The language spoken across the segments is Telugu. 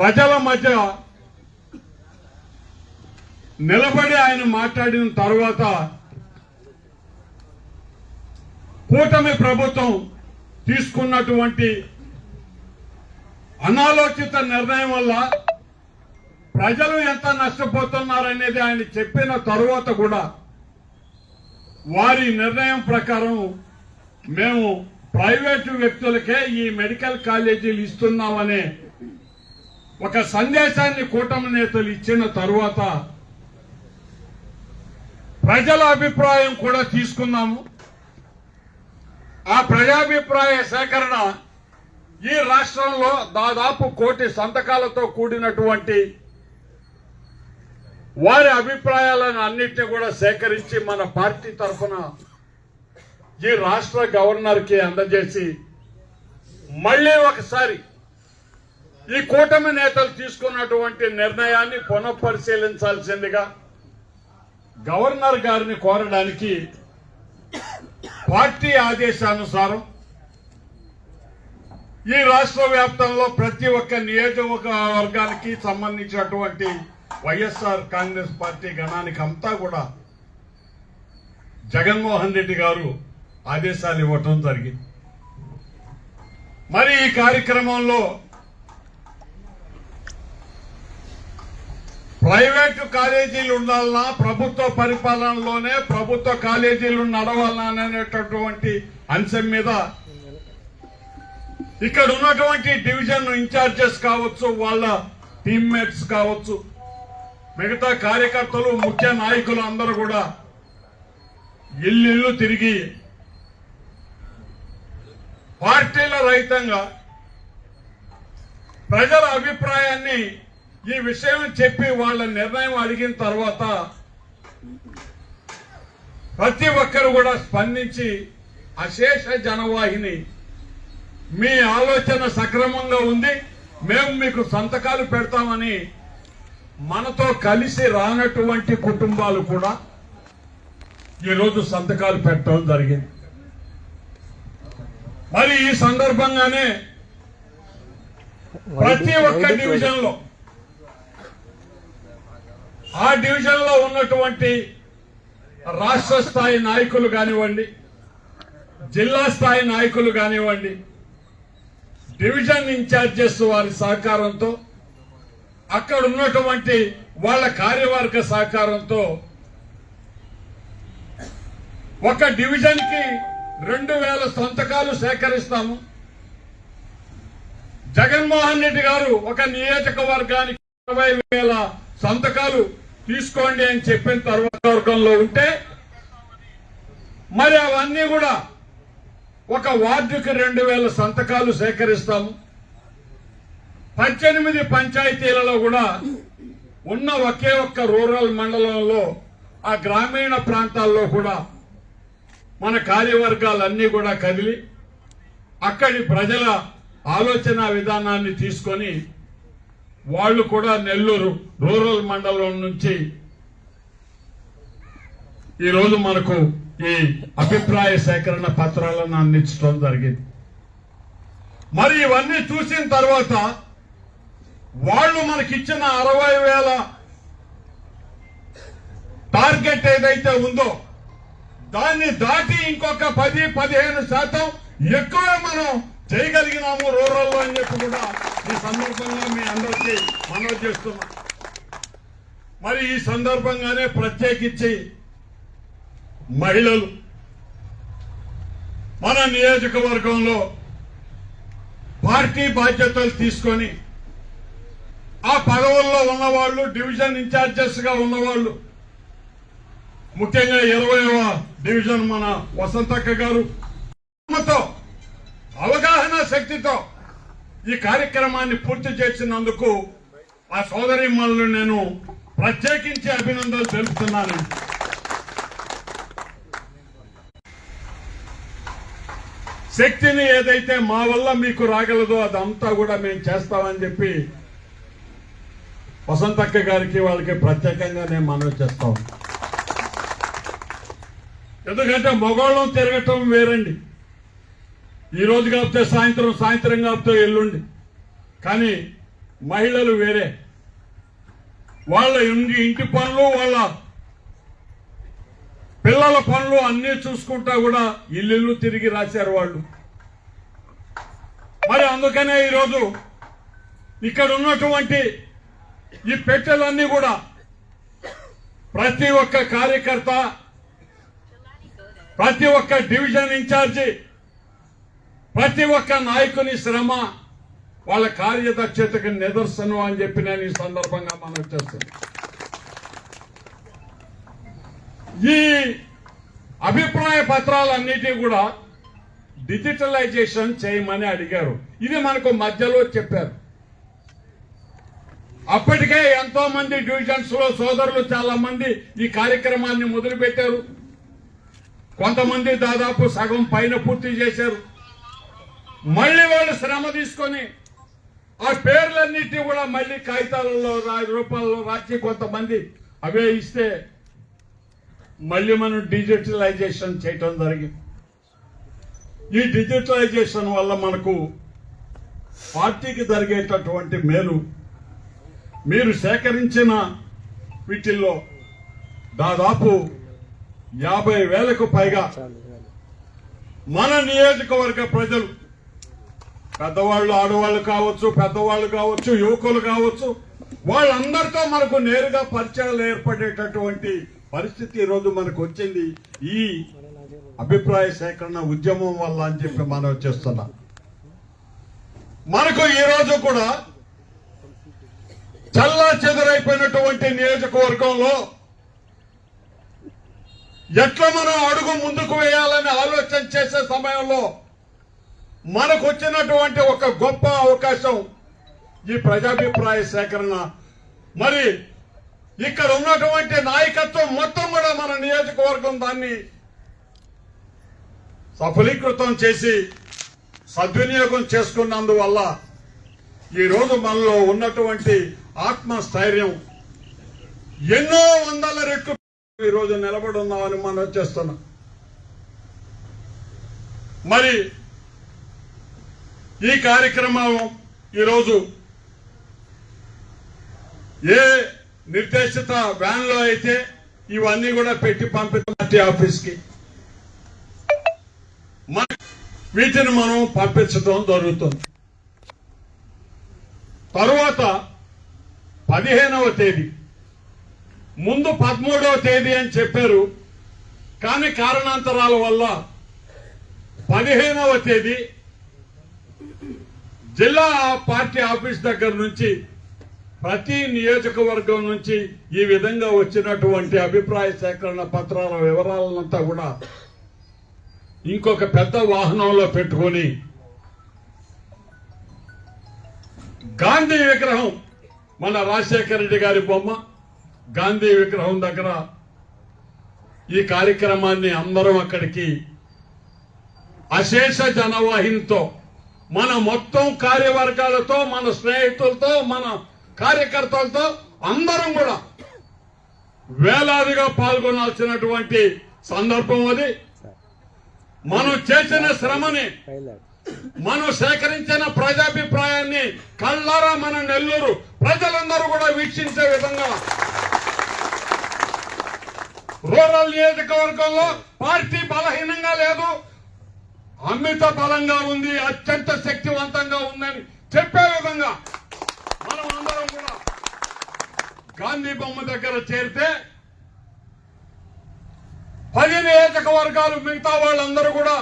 ప్రజల మధ్య నిలబడి ఆయన మాట్లాడిన తర్వాత కూటమి ప్రభుత్వం తీసుకున్నటువంటి అనాలోచిత నిర్ణయం వల్ల ప్రజలు ఎంత నష్టపోతున్నారనేది ఆయన చెప్పిన తరువాత కూడా వారి నిర్ణయం ప్రకారం మేము ప్రైవేటు వ్యక్తులకే ఈ మెడికల్ కాలేజీలు ఇస్తున్నామనే ఒక సందేశాన్ని కూటమి నేతలు ఇచ్చిన తరువాత ప్రజల అభిప్రాయం కూడా తీసుకున్నాము ఆ ప్రజాభిప్రాయ సేకరణ ఈ రాష్ట్రంలో దాదాపు కోటి సంతకాలతో కూడినటువంటి వారి అభిప్రాయాలను అన్నింటినీ కూడా సేకరించి మన పార్టీ తరఫున ఈ రాష్ట్ర గవర్నర్కి అందజేసి మళ్ళీ ఒకసారి ఈ కూటమి నేతలు తీసుకున్నటువంటి నిర్ణయాన్ని పునఃపరిశీలించాల్సిందిగా గవర్నర్ గారిని కోరడానికి పార్టీ ఆదేశానుసారం ఈ రాష్ట్ర వ్యాప్తంలో ప్రతి ఒక్క నియోజకవర్గానికి సంబంధించినటువంటి వైఎస్ఆర్ కాంగ్రెస్ పార్టీ గణానికి అంతా కూడా జగన్మోహన్ రెడ్డి గారు ఆదేశాలు ఇవ్వటం జరిగింది. మరి ఈ కార్యక్రమంలో ప్రైవేటు కాలేజీలు ఉండాలన్నా ప్రభుత్వ పరిపాలనలోనే ప్రభుత్వ కాలేజీలు నడవాలన్నా అనేటటువంటి అంశం మీద ఇక్కడ ఉన్నటువంటి డివిజన్ ఇన్ఛార్జెస్ కావచ్చు వాళ్ళ టీమ్మేట్స్ కావచ్చు మిగతా కార్యకర్తలు ముఖ్య నాయకులు అందరూ కూడా ఇల్లు తిరిగి పార్టీల రహితంగా ప్రజల అభిప్రాయాన్ని ఈ విషయం చెప్పి వాళ్ళ నిర్ణయం అడిగిన తర్వాత ప్రతి ఒక్కరు కూడా స్పందించి అశేష జనవాహిని మీ ఆలోచన సక్రమంగా ఉంది మేము మీకు సంతకాలు పెడతామని మనతో కలిసి రానటువంటి కుటుంబాలు కూడా ఈరోజు సంతకాలు పెట్టడం జరిగింది. మరి ఈ సందర్భంగానే ప్రతి ఒక్క డివిజన్లో ఆ డివిజన్లో ఉన్నటువంటి రాష్ట్ర స్థాయి నాయకులు కానివ్వండి జిల్లా స్థాయి నాయకులు కానివ్వండి డివిజన్ ఇన్ఛార్జెస్ వారి సహకారంతో అక్కడ ఉన్నటువంటి వాళ్ళ కార్యవర్గ సహకారంతో ఒక డివిజన్కి రెండు వేల సంతకాలు సేకరిస్తాము. జగన్మోహన్ రెడ్డి గారు ఒక నియోజకవర్గానికి ఇరవై వేల సంతకాలు తీసుకోండి అని చెప్పిన తర్వాత వర్గంలో ఉంటే మరి అవన్నీ కూడా ఒక వార్డుకి రెండు వేల సంతకాలు సేకరిస్తాము పద్దెనిమిది పంచాయతీలలో కూడా ఉన్న ఒకే ఒక్క రూరల్ మండలంలో ఆ గ్రామీణ ప్రాంతాల్లో కూడా మన కార్యవర్గాలన్నీ కూడా కదిలి అక్కడి ప్రజల ఆలోచన విధానాన్ని తీసుకొని వాళ్ళు కూడా నెల్లూరు రూరల్ మండలం నుంచి ఈరోజు మనకు ఈ అభిప్రాయ సేకరణ పత్రాలను అందించడం జరిగింది. మరి ఇవన్నీ చూసిన తర్వాత వాళ్ళు మనకిచ్చిన అరవై వేల టార్గెట్ ఏదైతే ఉందో దాన్ని దాటి ఇంకొక పది పదిహేను శాతం ఎక్కువే మనం చేయగలిగినాము రూరల్లో అని చెప్పి కూడా ఈ సందర్భంగా మీ అందరికీ మనవి చేస్తున్నా. మరి ఈ సందర్భంగానే ప్రత్యేకించి మహిళలు మన నియోజకవర్గంలో పార్టీ బాధ్యతలు తీసుకొని ఆ పదవుల్లో ఉన్నవాళ్ళు డివిజన్ ఇన్ఛార్జెస్గా ఉన్నవాళ్ళు ముఖ్యంగా ఇరవైవ డివిజన్ మన వసంతక్క గారు అవగాహన శక్తితో ఈ కార్యక్రమాన్ని పూర్తి చేసినందుకు ఆ సోదరి నేను ప్రత్యేకించి అభినందనలు తెలుపుతున్నాను. శక్తిని ఏదైతే మా వల్ల మీకు రాగలదో అదంతా కూడా మేము చేస్తామని చెప్పి వసంతక్క గారికి వాళ్ళకి ప్రత్యేకంగా నేను మనవి చేస్తాం ఎందుకంటే మగవాళ్ళం తిరగటం వేరండి. ఈ రోజు కాకపోతే సాయంత్రం సాయంత్రం కాకపోతే ఎల్లుండి. కానీ మహిళలు వేరే. వాళ్ళ ఇంటి ఇంటి పనులు వాళ్ళ పిల్లల పనులు అన్నీ చూసుకుంటా కూడా ఇల్లు తిరిగి రాశారు వాళ్ళు. మరి అందుకనే ఈరోజు ఇక్కడ ఉన్నటువంటి ఈ పెట్టెలన్నీ కూడా ప్రతి ఒక్క కార్యకర్త ప్రతి ఒక్క డివిజన్ ఇన్ఛార్జి ప్రతి ఒక్క నాయకుని శ్రమ వాళ్ళ కార్యదక్షతకి నిదర్శనం అని చెప్పి నేను ఈ సందర్భంగా మనం చేస్తున్నాను ఈ అభిప్రాయ పత్రాలన్నిటి కూడా డిజిటలైజేషన్ చేయమని అడిగారు. ఇది మనకు మధ్యలో చెప్పారు. అప్పటికే ఎంతో మంది డివిజన్స్లో సోదరులు చాలా మంది ఈ కార్యక్రమాన్ని మొదలుపెట్టారు. కొంతమంది దాదాపు సగం పైన పూర్తి చేశారు. మళ్ళీ వాళ్ళు శ్రమ తీసుకొని ఆ పేర్లన్నింటినీ కూడా మళ్ళీ కాగితాలలో రా- రూపాల్లో రాసి కొంతమంది అవే ఇస్తే మళ్ళీ మనం డిజిటలైజేషన్ చేయటం జరిగింది. ఈ డిజిటలైజేషన్ వల్ల మనకు పార్టీకి జరిగేటటువంటి మేలు మీరు సేకరించిన వీటిల్లో దాదాపు యాభై వేలకు పైగా మన నియోజకవర్గ ప్రజలు పెద్దవాళ్ళు ఆడవాళ్ళు కావచ్చు పెద్దవాళ్ళు కావచ్చు యువకులు కావచ్చు వాళ్ళందరితో మనకు నేరుగా పరిచయాలు ఏర్పడేటటువంటి పరిస్థితి ఈ రోజు మనకు వచ్చింది. ఈ అభిప్రాయ సేకరణ ఉద్యమం వల్ల అని చెప్పి మనం చేస్తున్నాం మనకు ఈ రోజు కూడా చల్లా చెదురైపోయినటువంటి నియోజకవర్గంలో ఎట్లా మనం అడుగు ముందుకు వేయాలని ఆలోచన చేసే సమయంలో మనకు వచ్చినటువంటి ఒక గొప్ప అవకాశం ఈ ప్రజాభిప్రాయ సేకరణ. మరి ఇక్కడ ఉన్నటువంటి నాయకత్వం మొత్తం కూడా మన నియోజకవర్గం దాన్ని సఫలీకృతం చేసి సద్వినియోగం చేసుకున్నందువల్ల ఈ రోజు మనలో ఉన్నటువంటి ఆత్మస్థైర్యం ఎన్నో వందల రెట్లు ఈ రోజు నిలబడి ఉన్నామని మనం చేస్తున్నాం. మరి ఈ కార్యక్రమం ఈరోజు ఏ నిర్దేశిత వ్యాన్లో అయితే ఇవన్నీ కూడా పెట్టి పంపిస్తాం ఆఫీస్కి వీటిని మనం పంపించడం జరుగుతుంది. తరువాత పదిహేనవ తేదీ. ముందు పదమూడవ తేదీ అని చెప్పారు కానీ కారణాంతరాల వల్ల పదిహేనవ తేదీ జిల్లా పార్టీ ఆఫీస్ దగ్గర నుంచి ప్రతి నియోజకవర్గం నుంచి ఈ విధంగా వచ్చినటువంటి అభిప్రాయ సేకరణ పత్రాల వివరాలంతా కూడా ఇంకొక పెద్ద వాహనంలో పెట్టుకొని గాంధీ విగ్రహం మన రాజశేఖర రెడ్డి గారి బొమ్మ గాంధీ విగ్రహం దగ్గర ఈ కార్యక్రమాన్ని అందరం అక్కడికి అశేష జనవాహినితో మన మొత్తం కార్యవర్గాలతో మన స్నేహితులతో మన కార్యకర్తలతో అందరం కూడా వేలాదిగా పాల్గొనాల్సినటువంటి సందర్భం అది. మనం చేసిన శ్రమని మనం సేకరించిన ప్రజాభిప్రాయాన్ని కళ్ళారా మన నెల్లూరు ప్రజలందరూ కూడా వీక్షించే విధంగా రూరల్ నియోజకవర్గంలో పార్టీ బలహీనంగా లేదు. అమిత బలంగా ఉంది అత్యంత శక్తివంతంగా ఉందని చెప్పే విధంగా మనం అందరం కూడా గాంధీ బొమ్మ దగ్గర చేరితే పది నియోజకవర్గాలు మిగతా వాళ్ళందరూ కూడా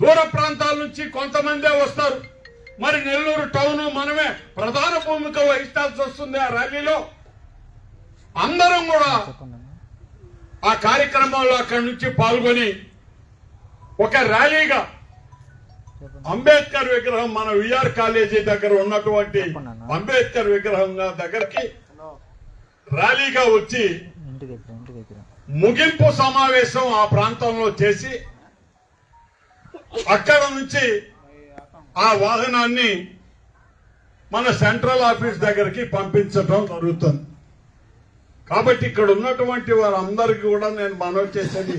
దూర ప్రాంతాల నుంచి కొంతమందే వస్తారు. మరి నెల్లూరు టౌన్ మనమే ప్రధాన భూమిక వహించాల్సి వస్తుంది ఆ ర్యాలీలో. అందరం కూడా ఆ కార్యక్రమంలో అక్కడి నుంచి పాల్గొని ఒక ర్యాలీగా అంబేద్కర్ విగ్రహం మన విఆర్ కాలేజీ దగ్గర ఉన్నటువంటి అంబేద్కర్ విగ్రహం దగ్గరికి ర్యాలీగా వచ్చి ముగింపు సమావేశం ఆ ప్రాంతంలో చేసి అక్కడ నుంచి ఆ వాహనాన్ని మన సెంట్రల్ ఆఫీస్ దగ్గరికి పంపించడం జరుగుతుంది. కాబట్టి ఇక్కడ ఉన్నటువంటి వారందరికీ కూడా నేను మనవి చేసేది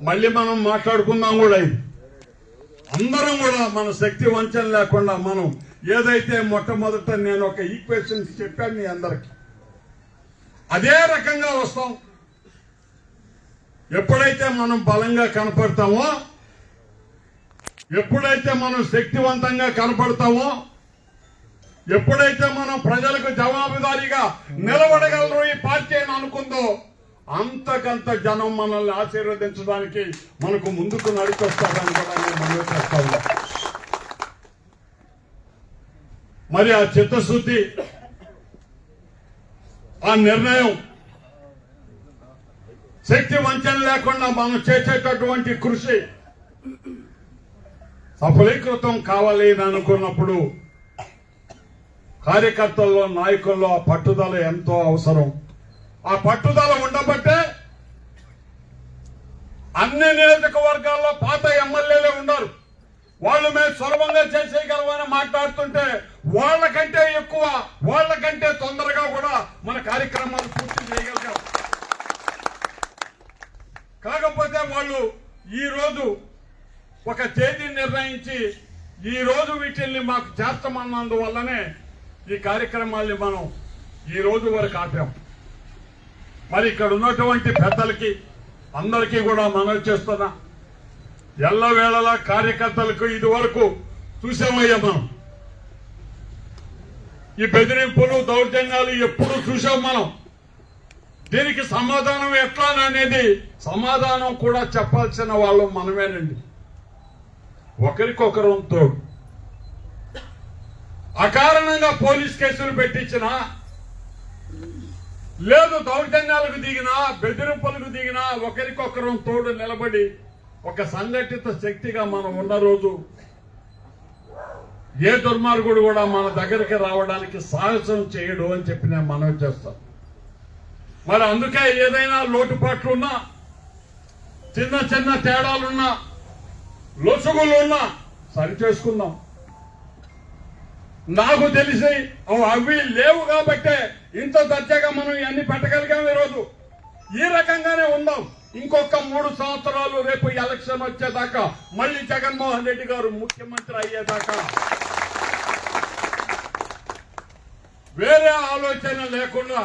మళ్ళీ మనం మాట్లాడుకుందాం కూడా. అందరం కూడా మన శక్తి వంచన లేకుండా మనం ఏదైతే మొట్టమొదట నేను ఒక ఈక్వేషన్స్ చెప్పాను మీ అందరికి అదే రకంగా వస్తాం. ఎప్పుడైతే మనం బలంగా కనపడతామో ఎప్పుడైతే మనం శక్తివంతంగా కనపడతామో ఎప్పుడైతే మనం ప్రజలకు జవాబుదారీగా నిలబడగలరు ఈ పార్టీ అని అనుకుందో అంతకంత జనం మనల్ని ఆశీర్వదించడానికి మనకు ముందుకు నడిపిస్తారని కూడా నేను మనవి చేస్తా మరి ఆ చిత్తశుద్ధి ఆ నిర్ణయం శక్తి వంచన లేకుండా మనం చేసేటటువంటి కృషి సఫలీకృతం కావాలి అని అనుకున్నప్పుడు కార్యకర్తల్లో నాయకుల్లో ఆ పట్టుదల ఎంతో అవసరం. ఆ పట్టుదల ఉండబట్టే అన్ని నియోజకవర్గాల్లో పాత ఎమ్మెల్యేలే ఉన్నారు వాళ్ళు మేము సులభంగా చేసేయగలమని మాట్లాడుతుంటే వాళ్ళకంటే ఎక్కువ వాళ్ళకంటే తొందరగా కూడా మన కార్యక్రమాలు పూర్తి చేయగలిగాం. కాకపోతే వాళ్ళు ఈరోజు ఒక తేదీ నిర్ణయించి ఈ రోజు వీటిల్ని మాకు చేస్తామన్నందువల్లనే ఈ కార్యక్రమాల్ని మనం ఈ రోజు వరకు ఆపాం. మరి ఇక్కడ ఉన్నటువంటి పెద్దలకి అందరికీ కూడా మనవి చేస్తున్నా. ఎల్లవేళలా కార్యకర్తలకు ఇది వరకు చూసామయ్యా మనం. ఈ బెదిరింపులు దౌర్జన్యాలు ఎప్పుడు చూసాం మనం. దీనికి సమాధానం ఎట్లా అనేది సమాధానం కూడా చెప్పాల్సిన వాళ్ళు మనమేనండి. ఒకరికొకరు తోడు. అకారణంగా పోలీస్ కేసులు పెట్టించిన లేదు దౌర్జన్యాలకు దిగినా బెదిరింపులకు దిగినా ఒకరికొకరు తోడు నిలబడి ఒక సంఘటిత శక్తిగా మనం ఉన్న రోజు ఏ దుర్మార్గుడు కూడా మన దగ్గరికి రావడానికి సాహసం చేయడు అని చెప్పి నేను మనవి చేస్తాను మరి అందుకే ఏదైనా లోటుపాట్లున్నా చిన్న చిన్న తేడాలున్నా లొసుగులున్నా సరి చేసుకుందాం. నాకు తెలిసి అవి లేవు కాబట్టే ఇంత దర్జాగా మనం ఇవన్నీ పెట్టగలిగాం ఈరోజు. ఈ రకంగానే ఉందాం. ఇంకొక మూడు సంవత్సరాలు రేపు ఎలక్షన్ వచ్చేదాకా మళ్ళీ జగన్మోహన్ రెడ్డి గారు ముఖ్యమంత్రి అయ్యేదాకా. వేరే ఆలోచన లేకుండా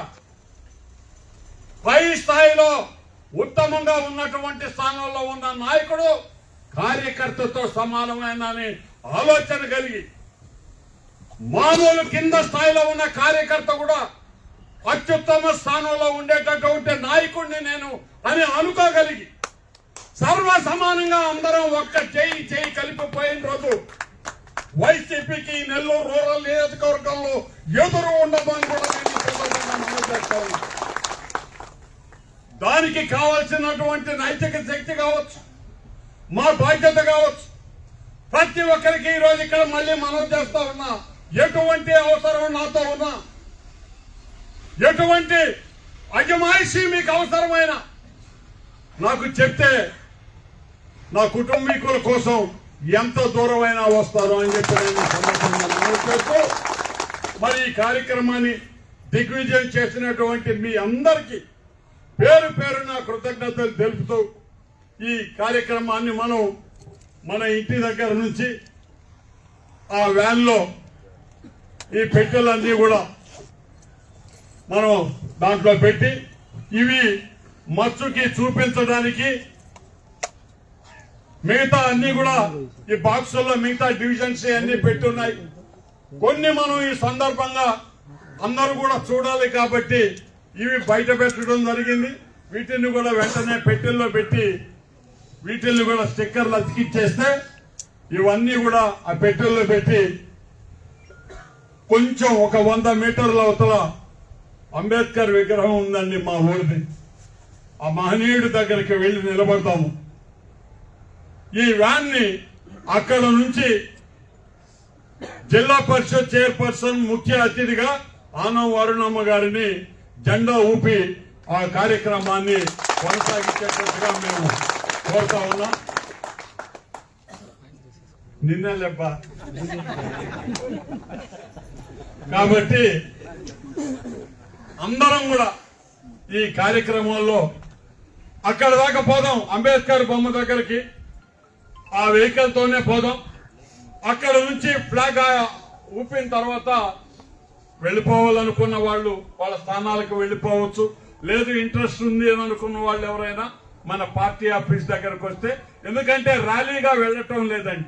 పై స్థాయిలో ఉత్తమంగా ఉన్నటువంటి స్థానంలో ఉన్న నాయకుడు కార్యకర్తతో సమానమైన ఆలోచన కలిగి మామూలు కింద స్థాయిలో ఉన్న కార్యకర్త కూడా అత్యుత్తమ స్థానంలో ఉండేటటువంటి నాయకుడిని నేను అని అనుకోగలిగి సర్వ సమానంగా అందరం ఒక్క చేయి చేయి కలిపిపోయిన రోజు వైసీపీకి నెల్లూరు రూరల్ నియోజకవర్గంలో ఎదురు ఉండదు అని కూడా నేను దానికి కావలసినటువంటి నైతిక శక్తి కావచ్చు మా బాధ్యత కావచ్చు. ప్రతి ఒక్కరికి ఈ రోజు ఇక్కడ మళ్ళీ మనం చేస్తా ఉన్నా. ఎటువంటి అవసరం నాతో ఉన్నా. ఎటువంటి అజమాయిషి మీకు అవసరమైన నాకు చెప్తే నా కుటుంబీకుల కోసం ఎంత దూరమైనా వస్తాను అని చెప్పి నేను సందర్భంగా మరి ఈ కార్యక్రమాన్ని దిగ్విజయం చేసినటువంటి మీ అందరికీ పేరు పేరు నా కృతజ్ఞతలు తెలుపుతూ ఈ కార్యక్రమాన్ని మనం మన ఇంటి దగ్గర నుంచి ఆ వ్యాన్లో ఈ పెట్టెలన్నీ కూడా మనం దాంట్లో పెట్టి ఇవి మచ్చుకి చూపించడానికి మిగతా అన్ని కూడా ఈ బాక్సుల్లో మిగతా డివిజన్స్ అన్ని పెట్టున్నాయి. కొన్ని మనం ఈ సందర్భంగా అందరూ కూడా చూడాలి కాబట్టి ఇవి బయట పెట్టడం జరిగింది. వీటిని కూడా వెంటనే పెట్టెల్లో పెట్టి వీటిల్ని కూడా స్టిక్కర్లు అతికిచ్చేస్తే ఇవన్నీ కూడా ఆ పెట్టెల్లో పెట్టి కొంచెం ఒక వంద మీటర్ల అవతల అంబేద్కర్ విగ్రహం ఉందండి మా ఊరిది. ఆ మహనీయుడి దగ్గరికి వెళ్ళి నిలబడతాము. ఈ వ్యాన్ని అక్కడ నుంచి జిల్లా పరిషత్ చైర్పర్సన్ ముఖ్య అతిథిగా ఆనం వరుణమ్మ గారిని జెండా ఊపి ఆ కార్యక్రమాన్ని కొనసాగించేటట్టుగా మేము కోరుతా ఉన్నాం. నిన్నే లెబ్బ. కాబట్టి అందరం కూడా ఈ కార్యక్రమంలో అక్కడ దాకా పోదాం. అంబేద్కర్ బొమ్మ దగ్గరికి ఆ వెహికల్ తోనే పోదాం. అక్కడ నుంచి ఫ్లాగ్ ఊపిన తర్వాత వెళ్ళిపోవాలనుకున్న వాళ్ళు వాళ్ళ స్థానాలకు వెళ్ళిపోవచ్చు. లేదు ఇంట్రెస్ట్ ఉంది అని అనుకున్న వాళ్ళు ఎవరైనా మన పార్టీ ఆఫీస్ దగ్గరకు వస్తే ఎందుకంటే ర్యాలీగా వెళ్ళటం లేదండి.